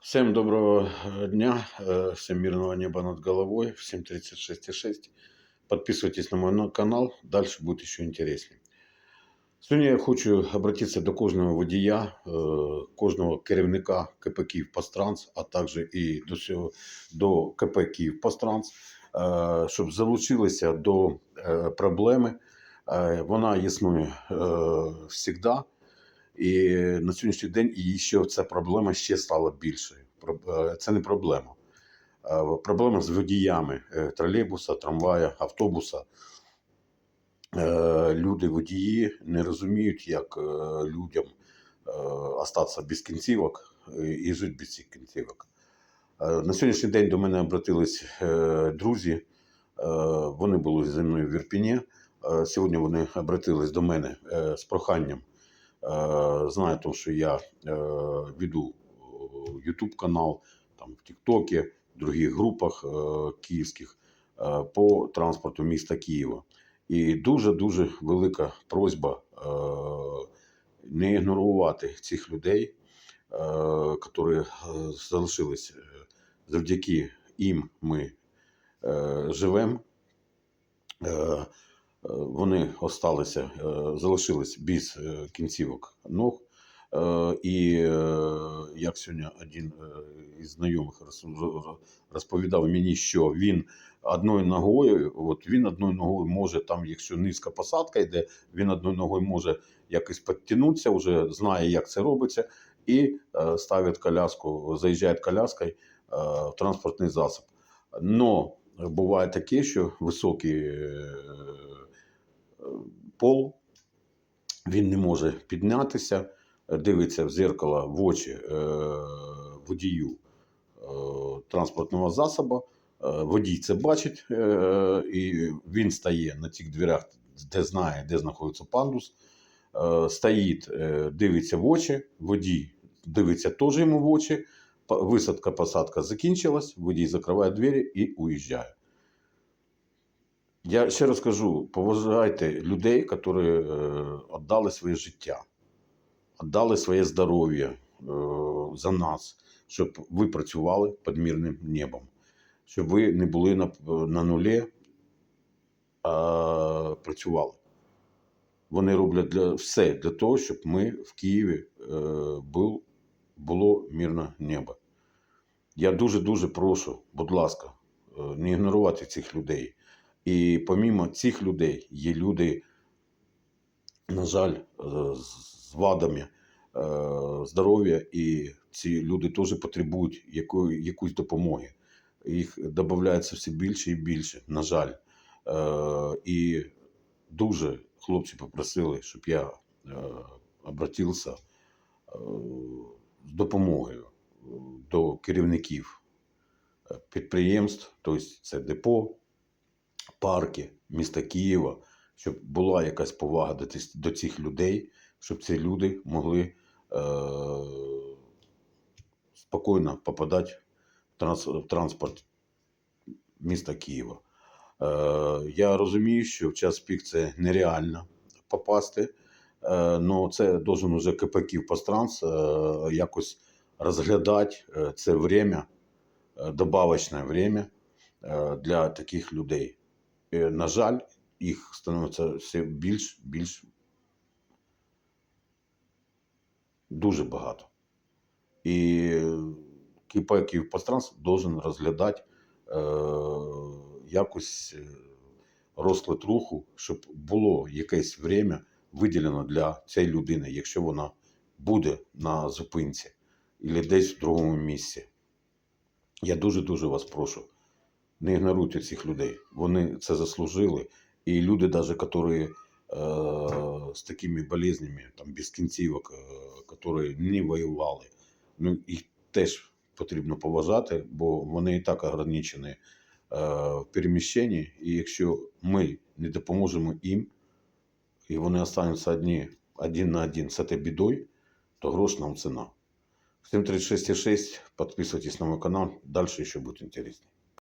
Всем доброго э, дня, э, всем мирного неба над головой, всем 36,6. Подписывайтесь на мой на- канал, дальше будет еще интереснее. Сьогодні я хочу обратитися до кожного водія, е, кожного керівника КП «Київпастранс», а також і до, всього- до КП «Київпастранс», е, щоб залучилися до е, проблеми. Е, Вона існує завжди. І на сьогоднішній день її ще ця проблема ще стала більшою. Е, Це не проблема. Е, Проблема з водіями е, тролейбуса, трамвая, автобуса. Люди, водії не розуміють, як людям остатися без кінцівок і жити без цих кінцівок. На сьогоднішній день до мене обратились друзі. Вони були зі мною в Ірпіні. Е, Сьогодні вони обратились до мене з проханням. Е, Знає, тому, що я е, веду YouTube канал там, в Тіктокі, в других групах е, київських е, по транспорту міста Києва. І дуже-дуже велика просьба е, не ігнорувати цих людей, е, які е, залишились е, завдяки їм ми е, живемо. Вони осталися, е, залишились без е, кінцівок ног. Е, І як сьогодні один із знайомих роз- розповідав мені, що він одною ногою, от він одною ногою може, там, якщо низька посадка йде, він одною ногою може якось підтягнутися, вже знає, як це робиться, і ставить коляску, заїжджає коляскою в транспортний засіб. Но буває таке, що високий е, пол, він не може піднятися, дивиться в зеркало в очі е, водію е, транспортного засобу. Водій це бачить, і він стає на цих дверях, де знає, де знаходиться пандус. Стоїть, дивиться в очі, водій дивиться теж йому в очі. Висадка, посадка закінчилась, водій закриває двері і уїжджає. Я ще раз кажу, поважайте людей, які е, віддали своє життя, віддали своє здоров'я е, за нас, щоб ви працювали під мирним небом, щоб ви не були на, на нулі, а працювали. Вони роблять для, все для того, щоб ми в Києві е, був, було мирне небо. Я дуже-дуже прошу, будь ласка, е, не ігнорувати цих людей. І помімо цих людей є люди, на жаль, е, з вадами е, здоров'я, і ці люди теж потребують якої, якоїсь допомоги. Їх додається все більше і більше, на жаль. І дуже хлопці попросили, щоб я обратився з допомогою до керівників е, підприємств, тобто це депо, парки міста Києва, щоб була якась повага до, цих людей, щоб ці люди могли е, спокійно попадати в, транс, в транспорт міста Києва. Е, я розумію, що в час пік це нереально попасти, але це должен уже КП «Київпастранс» е, якось розглядати е, це время, е, добавочне время е, для таких людей. На жаль, їх становиться все більш більш дуже багато. І КП «Київпастранс» должен розглядати е, якось розклад руху, щоб було якесь время виділено для цієї людини, якщо вона буде на зупинці або десь в другому місці. Я дуже-дуже вас прошу, не ігноруйте цих людей. Вони це заслужили. І люди, навіть, які е, з такими болезнями, там, без кінцівок, е, які не воювали, ну, їх теж потрібно поважати, бо вони і так ограничені е, в переміщенні. І якщо ми не допоможемо їм, і вони остануться одні, один на один з цією бідою, то грош нам ціна. Всем 36,6. Подписывайтесь на мой канал. Дальше еще будет интереснее.